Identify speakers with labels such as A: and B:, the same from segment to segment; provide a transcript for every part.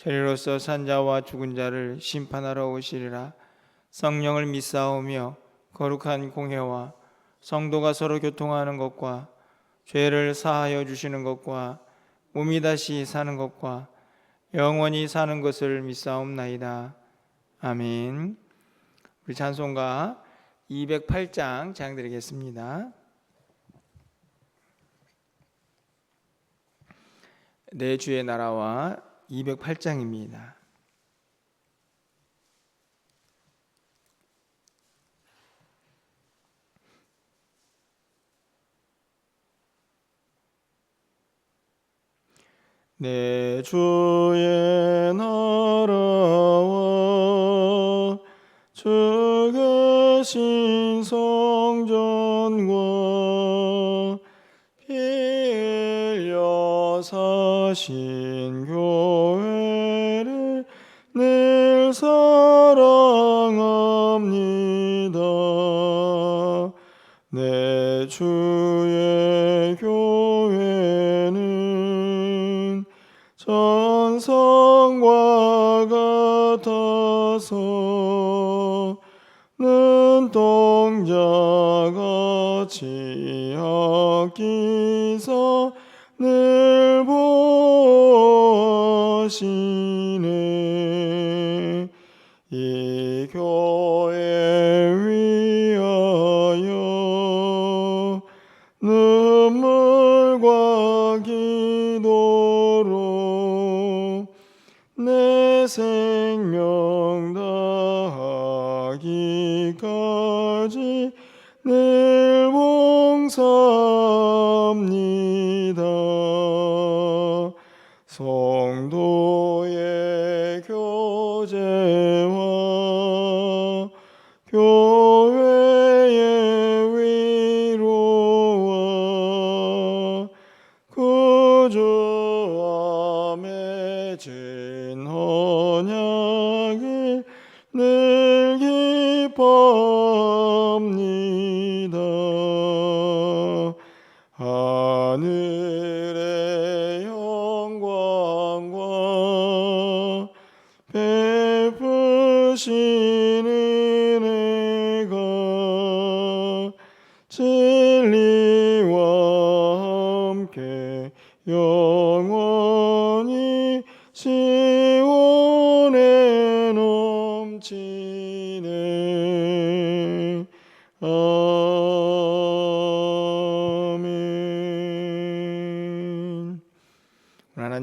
A: 저리로서 산자와 죽은 자를 심판하러 오시리라. 성령을 믿사오며 거룩한 공회와 성도가 서로 교통하는 것과 죄를 사하여 주시는 것과 몸이 다시 사는 것과 영원히 사는 것을 믿사옵나이다. 아멘. 우리 찬송가 208장 장드리겠습니다. 내 주의 나라와 208장입니다. 내 주의 나라와 주 계신 성전과 피 흘려 사신 내 주의 교회는 전성과 같아서 눈동자같이 아끼사 늘 보시 성도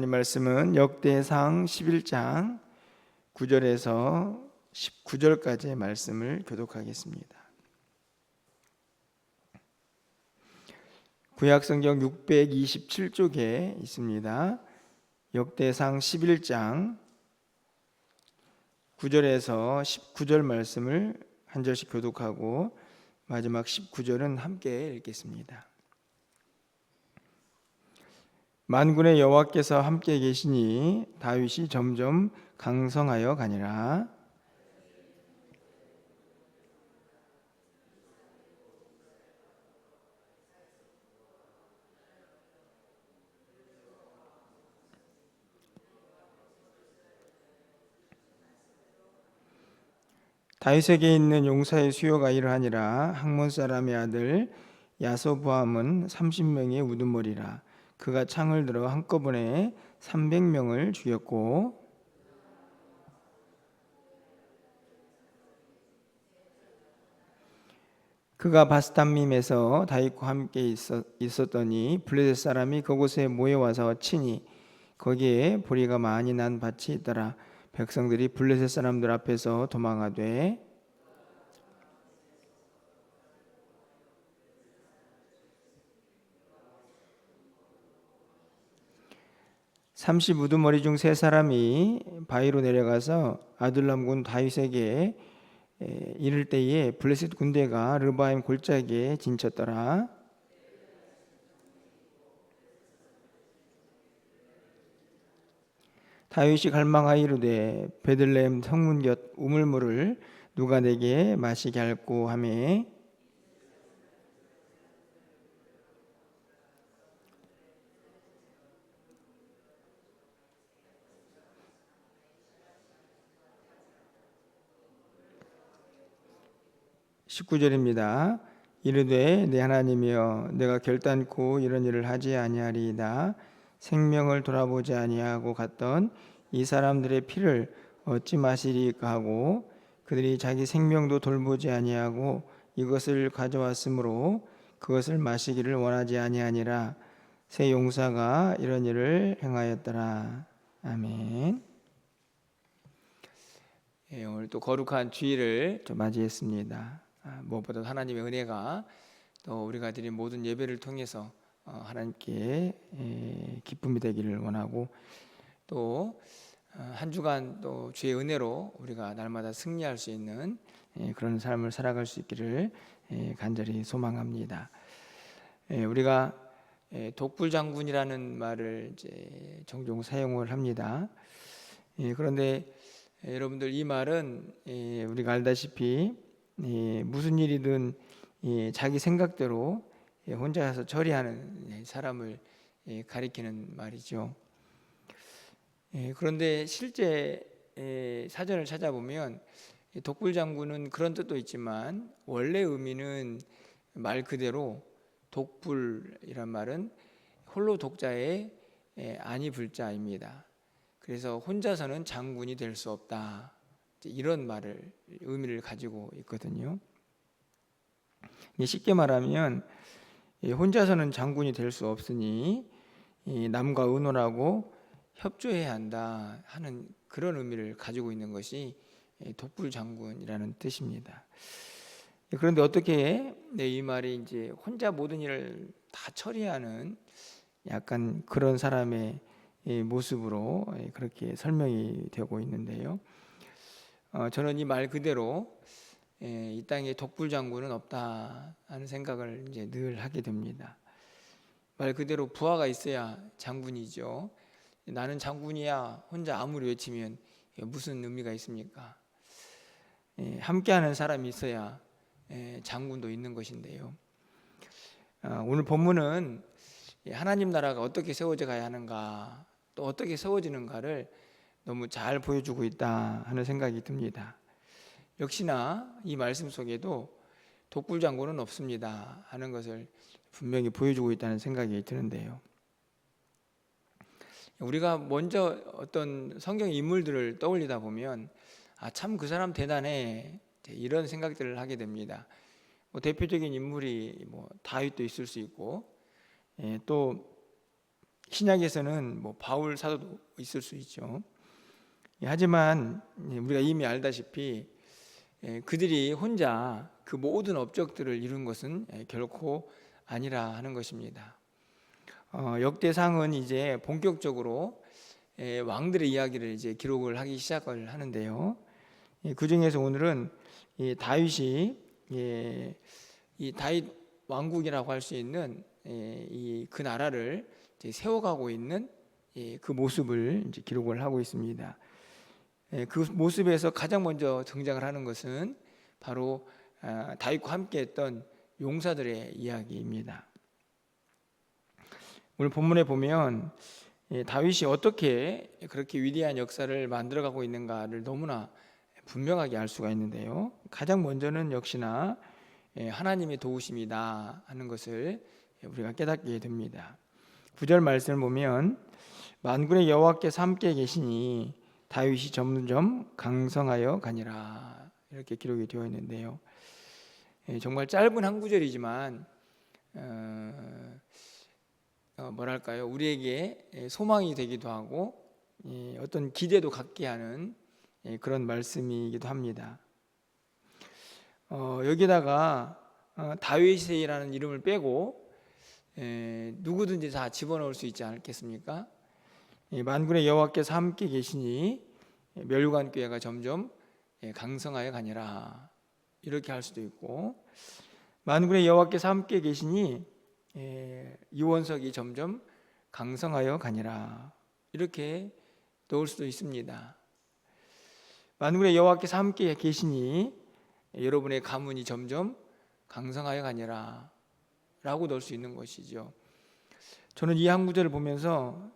A: 하나님 말씀은 역대상 11장 9절에서 19절까지의 말씀을 교독하겠습니다. 구약성경 627쪽에 있습니다. 역대상 11장 9절에서 19절 말씀을 한 절씩 교독하고 마지막 19절은 함께 읽겠습니다. 만군의 여호와께서 함께 계시니 다윗이 점점 강성하여 가니라. 다윗에게 있는 용사의 수요가 이러하니라 학몬 사람의 아들 야소부함은 30명의 우두머리라 그가 창을 들어 한꺼번에 300명을 죽였고 그가 바스탄밈에서 다윗과 함께 있었, 있었더니 블레셋 사람이 그곳에 모여 와서 치니 거기에 보리가 많이 난 밭이 있더라. 백성들이 블레셋 사람들 앞에서 도망하되 삼십 우두머리 중 세 사람이 바위로 내려가서 아둘람군 다윗에게 에, 이를 때에 블레셋 군대가 르바임 골짜기에 진쳤더라. 다윗이 갈망하이르되 베들레헴 성문 곁 우물물을 누가 내게 마시게 할꼬 하매 십구 절입니다 이르되 내 하나님이여 내가 결단코 이런 일을 하지 아니하리이다 생명을 돌아보지 아니하고 갔던 이 사람들의 피를 어찌 마시리까 하고 그들이 자기 생명도 돌보지 아니하고 이것을 가져왔으므로 그것을 마시기를 원하지 아니하니라 새 용사가 이런 일을 행하였더라 아멘. 예, 오늘 또 거룩한 주일을 좀 맞이했습니다. 아, 무엇보다 하나님의 은혜가 또 우리가 드린 모든 예배를 통해서 어, 하나님께 예, 기쁨이 되기를 원하고 또 한 주간 또 주의 은혜로 우리가 날마다 승리할 수 있는 예, 그런 삶을 살아갈 수 있기를 예, 간절히 소망합니다. 예, 우리가 예, 독불 장군이라는 말을 이제 종종 사용을 합니다. 예, 그런데 예, 여러분들 이 말은 예, 우리가 알다시피 예, 무슨 일이든 예, 자기 생각대로 예, 혼자서 처리하는 예, 사람을 예, 가리키는 말이죠. 예, 그런데 실제 예, 사전을 찾아보면 이 독불 장군은 그런 뜻도 있지만 원래 의미는 말 그대로 독불이란 말은 홀로 독자의 예, 아니 불자입니다. 그래서 혼자서는 장군이 될 수 없다. 이런 말을 의미를 가지고 있거든요. 쉽게 말하면 예, 혼자서는 장군이 될 수 없으니 이 남과 의논하고 협조해야 한다 하는 그런 의미를 가지고 있는 것이 예, 독불 장군이라는 뜻입니다. 예, 그런데 어떻게 네, 이 말이 이제 혼자 모든 일을 다 처리하는 약간 그런 사람의 이 모습으로 예, 그렇게 설명이 되고 있는데요. 어, 저는 이 말 그대로 예, 이 땅에 독불 장군은 없다 하는 생각을 이제 늘 하게 됩니다. 말 그대로 부하가 있어야 장군이죠. 나는 장군이야 혼자 아무리 외치면 무슨 의미가 있습니까? 예, 함께하는 사람이 있어야 예, 장군도 있는 것인데요. 아, 오늘 본문은 예, 하나님 나라가 어떻게 세워져 가야 하는가, 또 어떻게 세워지는가를 너무 잘 보여주고 있다 하는 생각이 듭니다. 역시나 이 말씀 속에도 독불 장군은 없습니다 하는 것을 분명히 보여주고 있다는 생각이 드는데요. 우리가 먼저 어떤 성경 인물들을 떠올리다 보면 아 참 그 사람 대단해 이런 생각들을 하게 됩니다. 뭐 대표적인 인물이 뭐 다윗도 있을 수 있고 예, 또 신약에서는 뭐 바울 사도도 있을 수 있죠. 예, 하지만 우리가 이미 알다시피 예, 그들이 혼자 그 모든 업적들을 이룬 것은 예, 결코 아니라 하는 것입니다. 어, 역대상은 이제 본격적으로 예, 왕들의 이야기를 이제 기록을 하기 시작을 하는데요. 예, 그 중에서 오늘은 이 다윗이 예, 이 다윗 왕국이라고 할 수 있는 예, 이그 나라를 세워가고 있는 예, 그 모습을 기록을 하고 있습니다. 예, 그 모습에서 가장 먼저 등장을 하는 것은 바로 아, 다윗과 함께했던 용사들의 이야기입니다. 오늘 본문에 보면 예, 다윗이 어떻게 그렇게 위대한 역사를 만들어가고 있는가를 너무나 분명하게 알 수가 있는데요. 가장 먼저는 역시나 예, 하나님의 도우심이다 하는 것을 우리가 깨닫게 됩니다. 구절 말씀을 보면 만군의 여호와께서 함께 계시니 다윗이 점점 강성하여 가니라 이렇게 기록이 되어 있는데요. 예, 정말 짧은 한 구절이지만 어, 어, 뭐랄까요 우리에게 예, 소망이 되기도 하고 예, 어떤 기대도 갖게 하는 예, 그런 말씀이기도 합니다. 어, 여기다가 어, 다윗이라는 이름을 빼고 예, 누구든지 다 집어넣을 수 있지 않겠습니까? 이 만군의 여호와께서 함께 계시니 멸관 교회가 점점 예, 강성하여 가니라 이렇게 할 수도 있고 만군의 여호와께서 함께 계시니 예, 이원석이 점점 강성하여 가니라 이렇게 넣을 수도 있습니다. 만군의 여호와께서 함께 계시니 여러분의 가문이 점점 강성하여 가니라 라고 넣을 수 있는 것이죠. 저는 이 한 구절을 보면서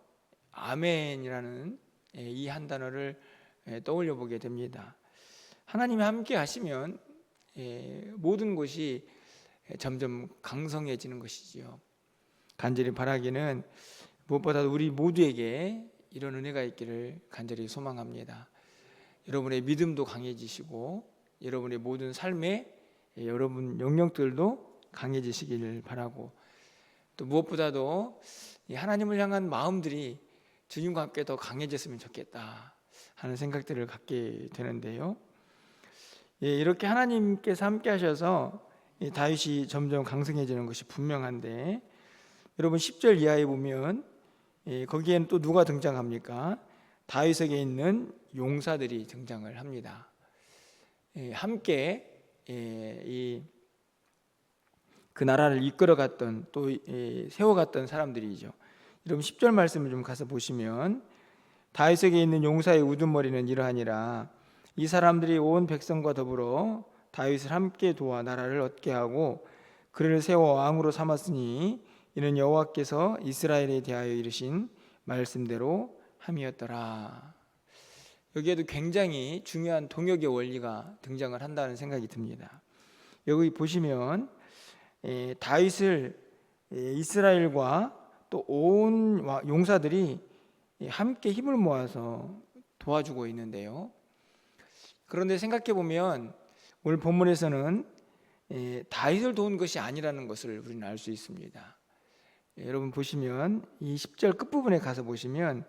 A: 아멘이라는 예, 이한 단어를 예, 떠올려 보게 됩니다. 하나님이 함께 하시면 예, 모든 것이 점점 강성해지는 것이지요. 간절히 바라기는 무엇보다도 우리 모두에게 이런 은혜가 있기를 간절히 소망합니다. 여러분의 믿음도 강해지시고 여러분의 모든 삶에 여러분 영역들도 강해지시기를 바라고 또 무엇보다도 이 하나님을 향한 마음들이 주님과 함께 더 강해졌으면 좋겠다 하는 생각들을 갖게 되는데요. 예, 이렇게 하나님께서 함께 하셔서 이 다윗이 점점 강성해지는 것이 분명한데 여러분 10절 이하에 보면 예, 거기에는 또 누가 등장합니까? 다윗에게 있는 용사들이 등장을 합니다. 예, 함께 예, 이 그 나라를 이끌어갔던 또 예, 세워갔던 사람들이죠. 여러분 10절 말씀을 좀 가서 보시면 다윗에게 있는 용사의 우두머리는 이러하니라 이 사람들이 온 백성과 더불어 다윗을 함께 도와 나라를 얻게 하고 그를 세워 왕으로 삼았으니 이는 여호와께서 이스라엘에 대하여 이르신 말씀대로 함이었더라. 여기에도 굉장히 중요한 동역의 원리가 등장을 한다는 생각이 듭니다. 여기 보시면 에, 다윗을 에, 이스라엘과 또 온 용사들이 에, 함께 힘을 모아서 도와주고 있는데요. 그런데 생각해 보면 오늘 본문에서는 에, 다윗을 도운 것이 아니라는 것을 우리는 알 수 있습니다. 예, 여러분 보시면 이 10절 끝부분에 가서 보시면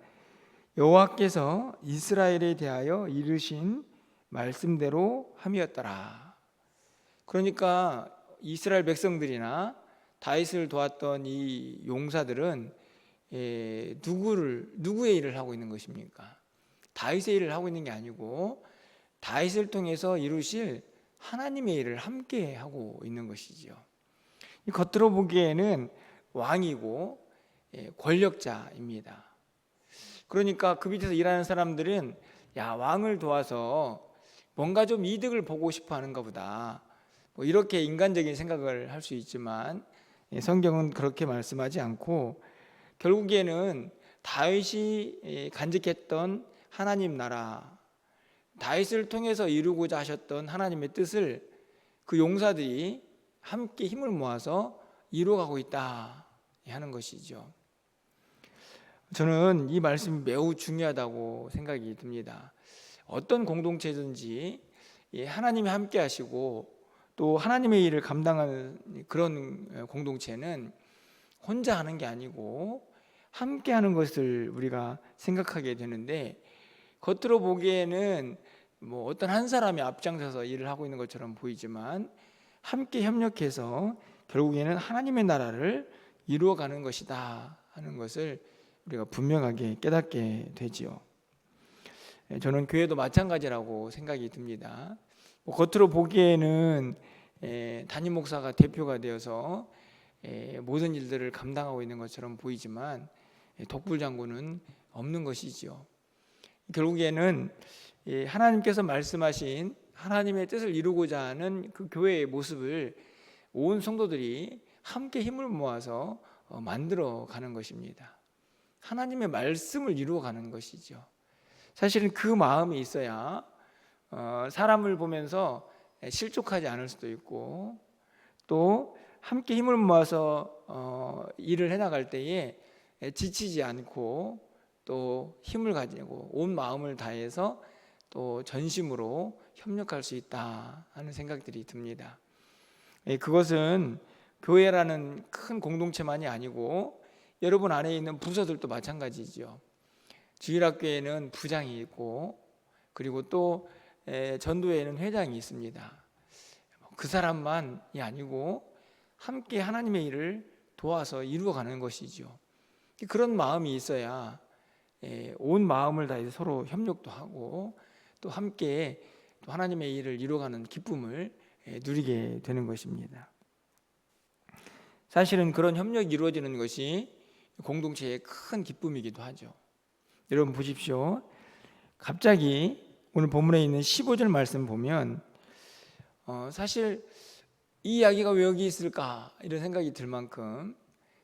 A: 여호와께서 이스라엘에 대하여 이르신 말씀대로 함이었더라. 그러니까 이스라엘 백성들이나 다윗을 도왔던 이 용사들은 예, 누구를 누구의 일을 하고 있는 것입니까? 다윗의 일을 하고 있는 게 아니고 다윗을 통해서 이루실 하나님의 일을 함께 하고 있는 것이지요. 겉으로 보기에는 왕이고 예, 권력자입니다. 그러니까 그 밑에서 일하는 사람들은 야 왕을 도와서 뭔가 좀 이득을 보고 싶어 하는가 보다. 뭐 이렇게 인간적인 생각을 할 수 있지만 예, 성경은 그렇게 말씀하지 않고 결국에는 다윗이 예, 간직했던 하나님 나라 다윗을 통해서 이루고자 하셨던 하나님의 뜻을 그 용사들이 함께 힘을 모아서 이루어가고 있다 하는 것이죠. 저는 이 말씀이 매우 중요하다고 생각이 듭니다. 어떤 공동체든지 하나님이 함께 하시고 또 하나님의 일을 감당하는 그런 공동체는 혼자 하는 게 아니고 함께 하는 것을 우리가 생각하게 되는데 겉으로 보기에는 뭐 어떤 한 사람이 앞장서서 일을 하고 있는 것처럼 보이지만 함께 협력해서 결국에는 하나님의 나라를 이루어가는 것이다 하는 것을 우리가 분명하게 깨닫게 되지요. 예, 저는 교회도 마찬가지라고 생각이 듭니다. 뭐 겉으로 보기에는 예, 담임 목사가 대표가 되어서 예, 모든 일들을 감당하고 있는 것처럼 보이지만 독불 장군은 없는 것이지요. 결국에는 하나님께서 말씀하신 하나님의 뜻을 이루고자 하는 그 교회의 모습을 온 성도들이 함께 힘을 모아서 어, 만들어 가는 것입니다. 하나님의 말씀을 이루어 가는 것이죠. 사실은 그 마음이 있어야 어, 사람을 보면서 실족하지 않을 수도 있고 또 함께 힘을 모아서 어, 일을 해나갈 때에 지치지 않고 또 힘을 가지고 온 마음을 다해서 또 전심으로 협력할 수 있다 하는 생각들이 듭니다. 예, 그것은 교회라는 큰 공동체만이 아니고 여러분 안에 있는 부서들도 마찬가지죠. 주일학교에는 부장이 있고 그리고 또 전도회에는 회장이 있습니다. 그 사람만이 아니고 함께 하나님의 일을 도와서 이루어가는 것이죠. 그런 마음이 있어야 예, 온 마음을 다해서 서로 협력도 하고 또 함께 또 하나님의 일을 이루어가는 기쁨을 예, 누리게 되는 것입니다. 사실은 그런 협력이 이루어지는 것이 공동체의 큰 기쁨이기도 하죠. 여러분 보십시오. 갑자기 오늘 본문에 있는 15절 말씀 보면 어, 사실 이 이야기가 왜 여기 있을까 이런 생각이 들 만큼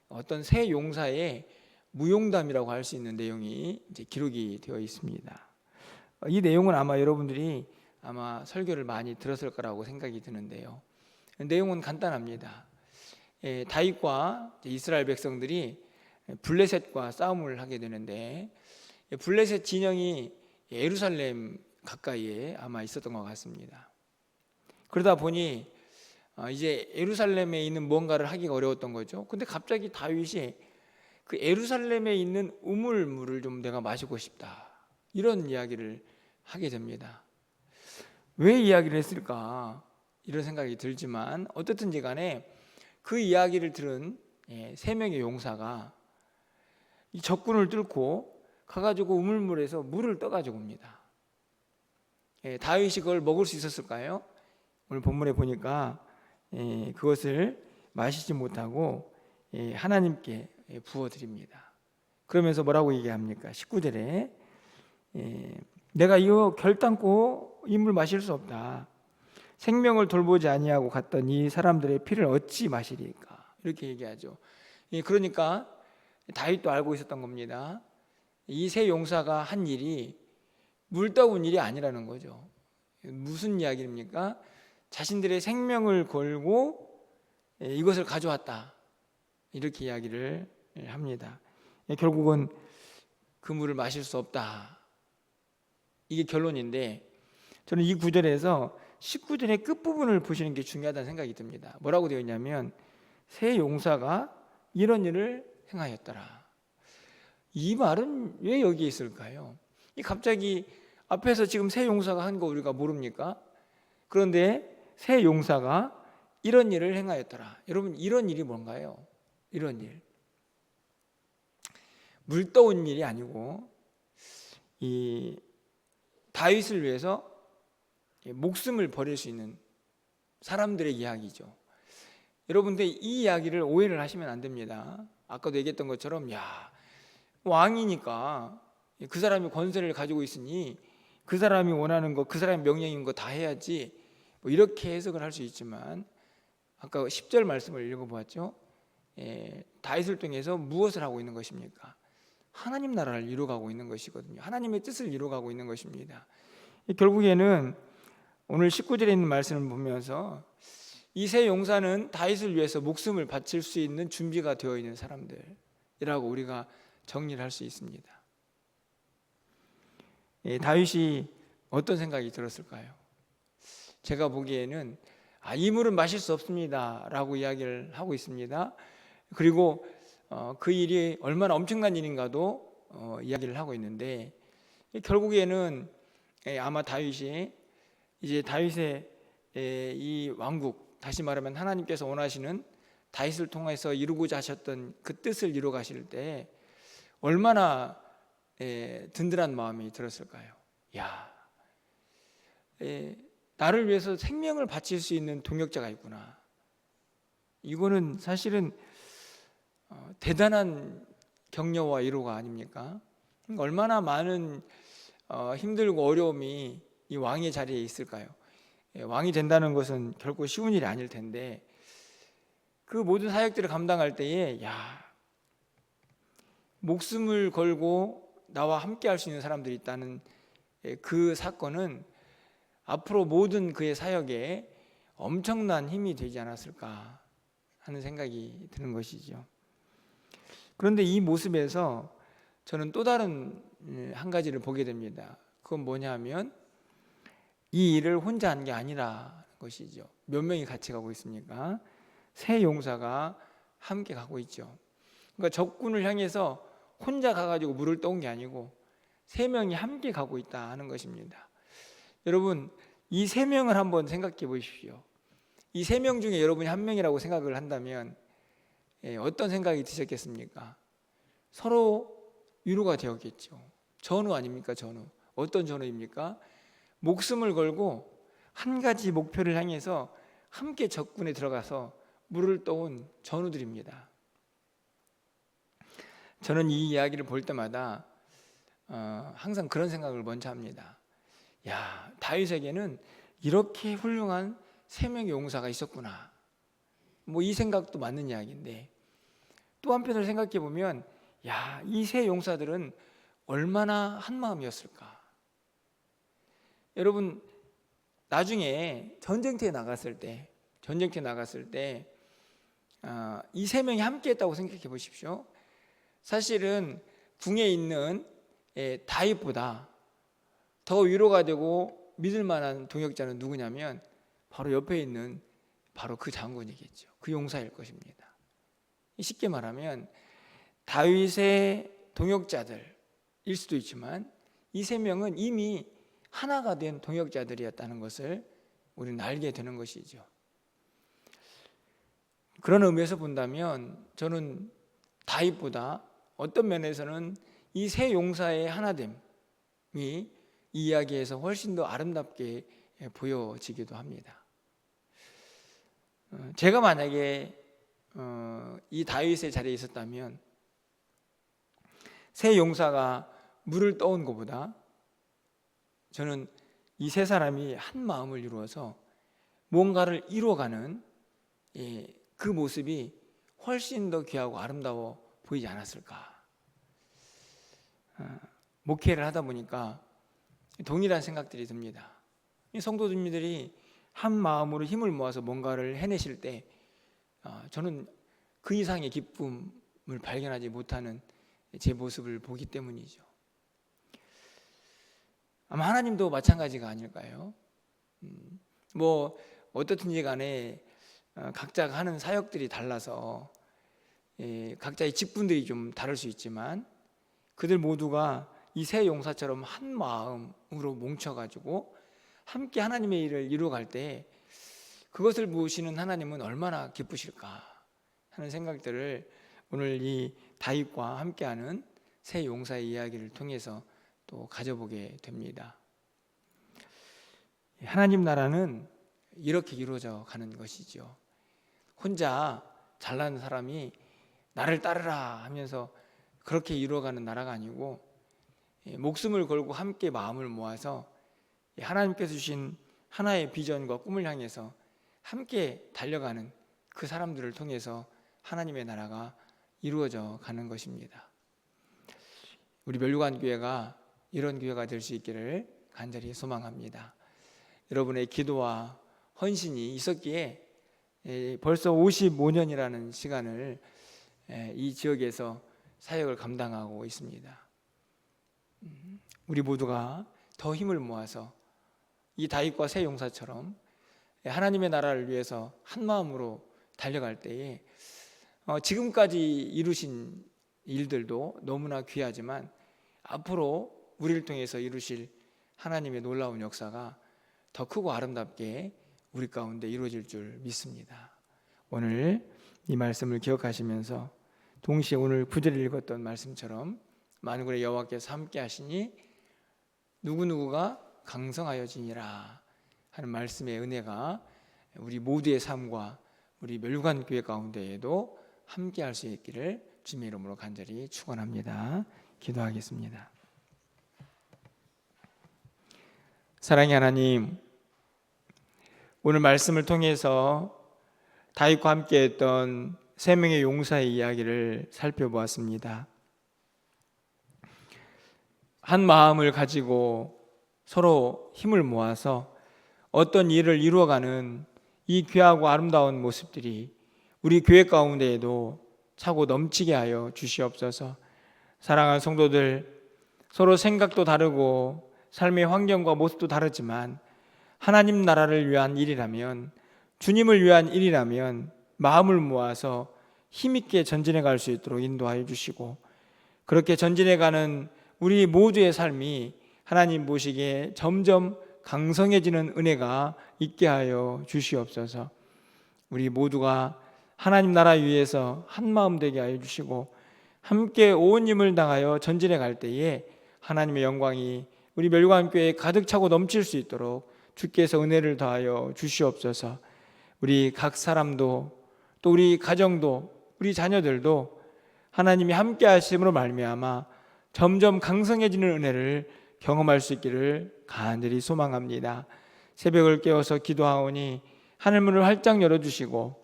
A: 어떤 새 용사의 무용담이라고 할 수 있는 내용이 이제 기록이 되어 있습니다. 어, 이 내용은 아마 여러분들이 아마 설교를 많이 들었을 거라고 생각이 드는데요. 내용은 간단합니다. 예, 다윗과 이스라엘 백성들이 블레셋과 싸움을 하게 되는데 예, 블레셋 진영이 예루살렘 가까이에 아마 있었던 것 같습니다. 그러다 보니 어, 이제 예루살렘에 있는 뭔가를 하기가 어려웠던 거죠. 근데 갑자기 다윗이 그 예루살렘에 있는 우물물을 좀 내가 마시고 싶다. 이런 이야기를 하게 됩니다. 왜 이야기를 했을까? 이런 생각이 들지만 어떻든지 간에 그 이야기를 들은 예, 세 명의 용사가 이 적군을 뚫고 가가지고 우물물에서 물을 떠가지고 옵니다. 예, 다윗이 그걸 먹을 수 있었을까요? 오늘 본문에 보니까 예, 그것을 마시지 못하고 예, 하나님께 예, 부어드립니다. 그러면서 뭐라고 얘기합니까? 19절에 예, 내가 이거 결단코 이물 마실 수 없다. 생명을 돌보지 아니하고 갔던 이 사람들의 피를 어찌 마시리까? 이렇게 얘기하죠. 예, 그러니까 다윗도 알고 있었던 겁니다. 이 세 용사가 한 일이 물 떠온 일이 아니라는 거죠. 무슨 이야기입니까? 자신들의 생명을 걸고 예, 이것을 가져왔다. 이렇게 이야기를 합니다. 예, 결국은 그 물을 마실 수 없다. 이게 결론인데 저는 이 구절에서 19절의 끝부분을 보시는 게 중요하다는 생각이 듭니다. 뭐라고 되어 있냐면 새 용사가 이런 일을 행하였더라. 이 말은 왜 여기 있을까요? 이 갑자기 앞에서 지금 새 용사가 한 거 우리가 모릅니까? 그런데 새 용사가 이런 일을 행하였더라. 여러분 이런 일이 뭔가요? 이런 일. 물 떠온 일이 아니고 이 다윗을 위해서 목숨을 버릴 수 있는 사람들의 이야기죠. 여러분들 이 이야기를 오해를 하시면 안 됩니다. 아까도 얘기했던 것처럼 야 왕이니까 그 사람이 권세를 가지고 있으니 그 사람이 원하는 거, 그 사람의 명령인 거 다 해야지 뭐 이렇게 해석을 할 수 있지만 아까 10절 말씀을 읽어보았죠. 예, 다윗을 통해서 무엇을 하고 있는 것입니까? 하나님 나라를 이루어가고 있는 것이거든요. 하나님의 뜻을 이루어가고 있는 것입니다. 결국에는 오늘 19절에 있는 말씀을 보면서 이 세 용사는 다윗을 위해서 목숨을 바칠 수 있는 준비가 되어 있는 사람들이라고 우리가 정리를 할 수 있습니다. 예, 다윗이 어떤 생각이 들었을까요? 제가 보기에는 아, 이 물은 마실 수 없습니다라고 이야기를 하고 있습니다. 그리고 어, 그 일이 얼마나 엄청난 일인가도 어, 이야기를 하고 있는데 결국에는 예, 아마 다윗이 이제 다윗의 예, 이 왕국 다시 말하면 하나님께서 원하시는 다윗을 통해서 이루고자 하셨던 그 뜻을 이루 가실 때 얼마나 예, 든든한 마음이 들었을까요? 야, 나를 위해서 생명을 바칠 수 있는 동역자가 있구나. 이거는 사실은 어, 대단한 격려와 위로가 아닙니까? 얼마나 많은 어, 힘들고 어려움이 이 왕의 자리에 있을까요? 예, 왕이 된다는 것은 결코 쉬운 일이 아닐 텐데 그 모든 사역들을 감당할 때에 야 목숨을 걸고 나와 함께 할 수 있는 사람들이 있다는 예, 그 사건은 앞으로 모든 그의 사역에 엄청난 힘이 되지 않았을까 하는 생각이 드는 것이죠. 그런데 이 모습에서 저는 또 다른 음, 한 가지를 보게 됩니다. 그건 뭐냐면 이 일을 혼자 한 게 아니라 것이죠. 몇 명이 같이 가고 있습니까? 세 용사가 함께 가고 있죠. 그러니까 적군을 향해서 혼자 가가지고 물을 떠온 게 아니고 세 명이 함께 가고 있다 하는 것입니다. 여러분 이 세 명을 한번 생각해 보십시오. 이 세 명 중에 여러분이 한 명이라고 생각을 한다면 예, 어떤 생각이 드셨겠습니까? 서로 위로가 되었겠죠. 전우 아닙니까? 전우. 어떤 전우입니까? 목숨을 걸고 한 가지 목표를 향해서 함께 적군에 들어가서 물을 떠온 전우들입니다. 저는 이 이야기를 볼 때마다 어, 항상 그런 생각을 먼저 합니다. 야 다윗에게는 이렇게 훌륭한 세 명의 용사가 있었구나. 뭐 이 생각도 맞는 이야기인데 또 한편으로 생각해 보면 야 이 세 용사들은 얼마나 한 마음이었을까. 여러분 나중에 전쟁터에 나갔을 때 전쟁터에 나갔을 때 이세 명이 함께했다고 생각해 보십시오. 사실은 궁에 있는 예, 다윗보다 더 위로가 되고 믿을 만한 동역자는 누구냐면 바로 옆에 있는 바로 그 장군이겠죠. 그 용사일 것입니다. 쉽게 말하면 다윗의 동역자들일 수도 있지만 이 세 명은 이미 하나가 된 동역자들이었다는 것을 우리는 알게 되는 것이죠. 그런 의미에서 본다면 저는 다윗보다 어떤 면에서는 이 세 용사의 하나됨이 이 이야기에서 훨씬 더 아름답게 보여지기도 합니다. 어, 제가 만약에 어, 이 다윗의 자리에 있었다면 세 용사가 물을 떠온 것보다 저는 이 세 사람이 한 마음을 이루어서 뭔가를 이루어가는 예, 그 모습이 훨씬 더 귀하고 아름다워 보이지 않았을까. 어, 목회를 하다 보니까 동일한 생각들이 듭니다. 성도님들이 한 마음으로 힘을 모아서 뭔가를 해내실 때 어, 저는 그 이상의 기쁨을 발견하지 못하는 제 모습을 보기 때문이죠. 아마 하나님도 마찬가지가 아닐까요? 음, 뭐 어떻든지 간에 어, 각자가 하는 사역들이 달라서 예, 각자의 직분들이 좀 다를 수 있지만 그들 모두가 이 세 용사처럼 한 마음으로 뭉쳐가지고 함께 하나님의 일을 이루어갈 때 그것을 보시는 하나님은 얼마나 기쁘실까 하는 생각들을 오늘 이 다윗과 함께하는 세 용사의 이야기를 통해서 또 가져보게 됩니다. 하나님 나라는 이렇게 이루어져 가는 것이죠. 혼자 잘난 사람이 나를 따르라 하면서 그렇게 이루어가는 나라가 아니고 예, 목숨을 걸고 함께 마음을 모아서 하나님께서 주신 하나의 비전과 꿈을 향해서 함께 달려가는 그 사람들을 통해서 하나님의 나라가 이루어져 가는 것입니다. 우리 멸류관 교회가 이런 교회가 될 수 있기를 간절히 소망합니다. 여러분의 기도와 헌신이 있었기에 예, 벌써 55년이라는 시간을 예, 이 지역에서 사역을 감당하고 있습니다. 음, 우리 모두가 더 힘을 모아서 이 다윗과 새 용사처럼 하나님의 나라를 위해서 한 마음으로 달려갈 때에 어, 지금까지 이루신 일들도 너무나 귀하지만 앞으로 우리를 통해서 이루실 하나님의 놀라운 역사가 더 크고 아름답게 우리 가운데 이루어질 줄 믿습니다. 오늘 이 말씀을 기억하시면서 동시에 오늘 구절을 읽었던 말씀처럼 만군의 여호와께서 함께 하시니 누구누구가 강성하여지니라 하는 말씀의 은혜가 우리 모두의 삶과 우리 멸관 교회 가운데에도 함께 할 수 있기를 주님의 이름으로 간절히 축원합니다. 기도하겠습니다. 사랑의 하나님, 오늘 말씀을 통해서 다윗과 함께했던 세 명의 용사의 이야기를 살펴보았습니다. 한 마음을 가지고 서로 힘을 모아서 어떤 일을 이루어가는 이 귀하고 아름다운 모습들이 우리 교회 가운데에도 차고 넘치게 하여 주시옵소서. 사랑하는 성도들, 서로 생각도 다르고 삶의 환경과 모습도 다르지만 하나님 나라를 위한 일이라면 주님을 위한 일이라면 마음을 모아서 힘있게 전진해 갈 수 있도록 인도하여 주시고 그렇게 전진해 가는 우리 모두의 삶이 하나님 보시기에 점점 강성해지는 은혜가 있게 하여 주시옵소서. 우리 모두가 하나님 나라 위에서 한 마음 되게 하여 주시고 함께 온 힘을 당하여 전진해 갈 때에 하나님의 영광이 우리 멸관교회에 가득 차고 넘칠 수 있도록 주께서 은혜를 더하여 주시옵소서. 우리 각 사람도 또 우리 가정도 우리 자녀들도 하나님이 함께 하심으로 말미암아 점점 강성해지는 은혜를 경험할 수 있기를 간절히 소망합니다. 새벽을 깨워서 기도하오니 하늘문을 활짝 열어주시고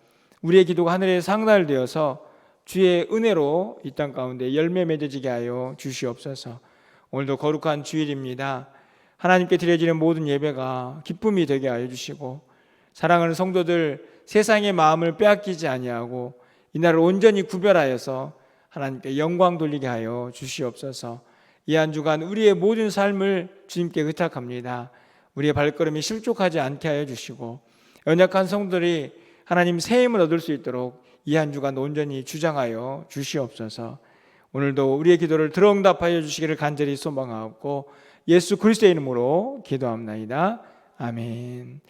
A: 우리의 기도가 하늘에 상달되어서 주의 은혜로 이 땅 가운데 열매 맺어지게 하여 주시옵소서. 오늘도 거룩한 주일입니다. 하나님께 드려지는 모든 예배가 기쁨이 되게 하여 주시고 사랑하는 성도들 세상의 마음을 빼앗기지 아니하고 이날을 온전히 구별하여서 하나님께 영광 돌리게 하여 주시옵소서. 이 한 주간 우리의 모든 삶을 주님께 의탁합니다. 우리의 발걸음이 실족하지 않게 하여 주시고 연약한 성도들이 하나님 새 힘을 얻을 수 있도록 이 한 주간 온전히 주장하여 주시옵소서. 오늘도 우리의 기도를 들어응답하여 주시기를 간절히 소망하옵고 예수 그리스도의 이름으로 기도합나이다. 아멘.